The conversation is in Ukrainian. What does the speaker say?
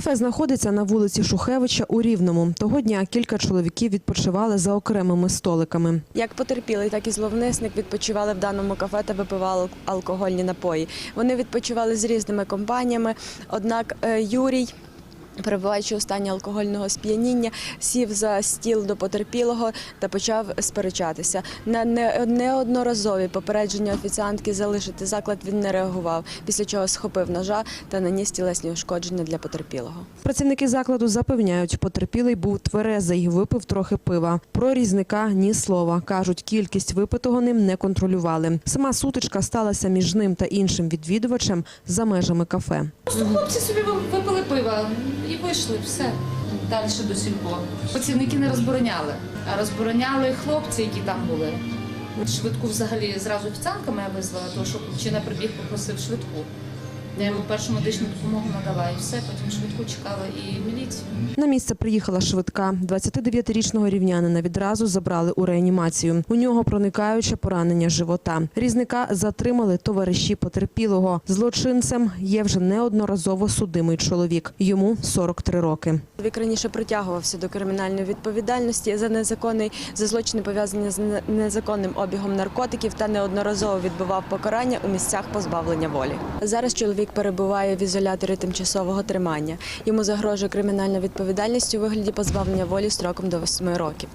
Кафе знаходиться на вулиці Шухевича у Рівному. Того дня кілька чоловіків відпочивали за окремими столиками. Як потерпілий, так і зловмисник відпочивали в даному кафе та випивали алкогольні напої. Вони відпочивали з різними компаніями. Однак е, Юрій, перебуваючи у стані алкогольного сп'яніння, сів за стіл до потерпілого та почав сперечатися. На неодноразові попередження офіціантки залишити заклад він не реагував, після чого схопив ножа та наніс тілесні ушкодження для потерпілого. Працівники закладу запевняють, потерпілий був тверезий, випив трохи пива. Про різника ні слова. Кажуть, кількість випитого ним не контролювали. Сама сутичка сталася між ним та іншим відвідувачем за межами кафе. Просто хлопці собі випили пива і вийшли, все. Далі до сільпо. Працівники не розбороняли, а розбороняли хлопці, які там були. Швидку взагалі зразу офіціантка я визвала, тому що хлопчина прибіг, попросив швидку. Я йому першу медичну допомогу надала і все, потім швидку чекала і міліцію. На місце приїхала швидка. 29-річного рівнянина відразу забрали у реанімацію. У нього проникаюче поранення живота. Різника затримали товариші потерпілого. Злочинцем є вже неодноразово судимий чоловік. Йому 43 роки. Чоловік раніше притягувався до кримінальної відповідальності за незаконний за злочини пов'язані з незаконним обігом наркотиків та неодноразово відбував покарання у місцях позбавлення волі. Зараз чоловік перебуває в ізоляторі тимчасового тримання. Йому загрожує кримінальна відповідальність у вигляді позбавлення волі строком до 8 років.